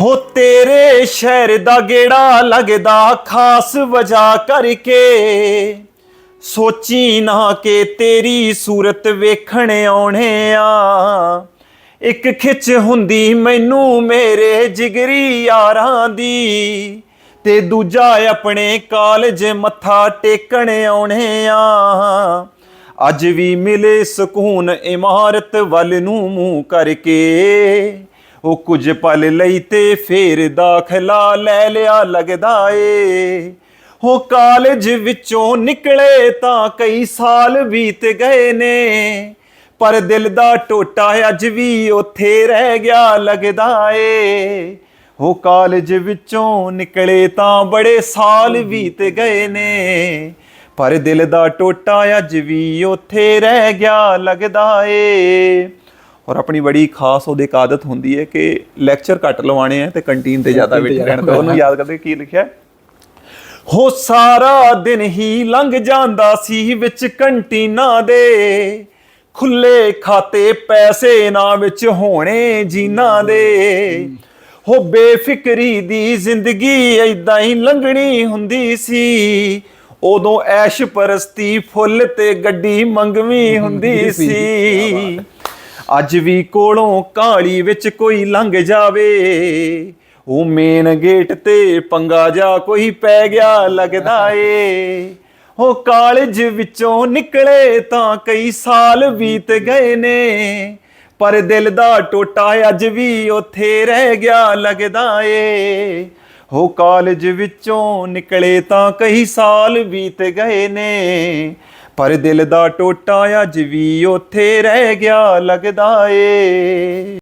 ਹੋ ਤੇਰੇ ਸ਼ਹਿਰ ਦਾ ਗੇੜਾ ਲੱਗਦਾ ਖਾਸ ਵਜ੍ਹਾ ਕਰਕੇ। ਸੋਚੀ ਨਾ ਕਿ ਤੇਰੀ ਸੂਰਤ ਵੇਖਣ ਆਉਣੇ ਆ ਇੱਕ ਖਿੱਚ ਹੁੰਦੀ ਮੈਨੂੰ ਮੇਰੇ ਜਿਗਰੀ ਯਾਰਾਂ ਦੀ। ਤੇ ਦੂਜਾ ਆਪਣੇ ਕਾਲਜ ਮੱਥਾ ਟੇਕਣ ਆਉਣੇ ਆ ਅੱਜ ਵੀ ਮਿਲੇ ਸਕੂਨ ਇਮਾਰਤ ਵੱਲ ਨੂੰ ਮੂੰਹ ਕਰਕੇ। ਉਹ ਕੁਝ ਪਲ ਲਈ ਤੇ ਫੇਰ ਦਾਖਲਾ ਲੈ ਲਿਆ ਲੱਗਦਾ ਏ। ਹੋ ਕਾਲਜ ਵਿੱਚੋਂ ਨਿਕਲੇ ਤਾਂ ਕਈ ਸਾਲ ਬੀਤ ਗਏ ਨੇ, ਪਰ ਦਿਲ ਦਾ ਟੋਟਾ ਅੱਜ ਵੀ ਉੱਥੇ ਰਹਿ ਗਿਆ ਲੱਗਦਾ ਏ। ਹੋ ਕਾਲਜ ਵਿੱਚੋਂ ਨਿਕਲੇ ਤਾਂ ਬੜੇ ਸਾਲ ਬੀਤ ਗਏ ਨੇ, ਪਰ ਦਿਲ ਦਾ ਟੋਟਾ ਅੱਜ ਵੀ ਉੱਥੇ ਰਹਿ ਗਿਆ ਲੱਗਦਾ ਏ। ਔਰ ਆਪਣੀ ਬੜੀ ਖਾਸ ਉਹਦੇ ਇੱਕ ਆਦਤ ਹੁੰਦੀ ਹੈ ਕਿ ਲੈਕਚਰ ਘੱਟ ਲਵਾਣੇ ਆ ਤੇ ਕੰਟੀਨ ਤੇ ਜ਼ਿਆਦਾ ਵਿੱਚ ਰਹਿਣ ਤੇ ਉਹਨੂੰ ਯਾਦ ਕਰਦੇ ਕੀ ਲਿਖਿਆ? ਹੋ ਸਾਰਾ ਦਿਨ ਹੀ ਲੰਘ ਜਾਂਦਾ ਸੀ ਵਿੱਚ ਕੰਟੀਨਾਂ ਦੇ। ਖੁੱਲੇ ਖਾਤੇ ਪੈਸੇ ਨਾ ਵਿੱਚ ਹੋਣੇ ਜੀਨਾ ਦੇ। ਹੋ ਬੇਫਿਕਰੀ ਦੀ ਜ਼ਿੰਦਗੀ ਐਦਾਂ ਹੀ ਲੰਘਣੀ ਹੁੰਦੀ ਸੀ। ਉਦੋਂ ਐਸ਼ ਪਰਸਤੀ ਫੁੱਲ ਤੇ ਗੱਡੀ ਮੰਗਵੀ ਹੁੰਦੀ ਸੀ। ਅੱਜ ਵੀ ਕੋਲੋਂ ਕਾਲੀ ਵਿੱਚ ਕੋਈ ਲੰਘ ਜਾਵੇ। ਉਹ ਮੇਨ ਗੇਟ ਤੇ ਪੰਗਾ ਜਾ ਕੋਈ ਪੈ ਗਿਆ ਲੱਗਦਾ ਏ। ਉਹ ਕਾਲਜ ਵਿੱਚੋਂ ਨਿਕਲੇ ਤਾਂ ਕਈ ਸਾਲ ਬੀਤ ਗਏ ਨੇ। ਪਰ ਦਿਲ ਦਾ ਟੋਟਾ ਅੱਜ ਵੀ ਉੱਥੇ ਰਹਿ ਗਿਆ ਲੱਗਦਾ ਏ। ਹੋ ਕਾਲਜ ਵਿੱਚੋਂ ਨਿਕਲੇ ਤਾਂ ਕਈ ਸਾਲ ਬੀਤ ਗਏ ਨੇ। ਪਰ ਦਿਲ ਦਾ ਟੋਟਾ ਅੱਜ ਵੀ ਉੱਥੇ ਰਹਿ ਗਿਆ ਲੱਗਦਾ ਏ।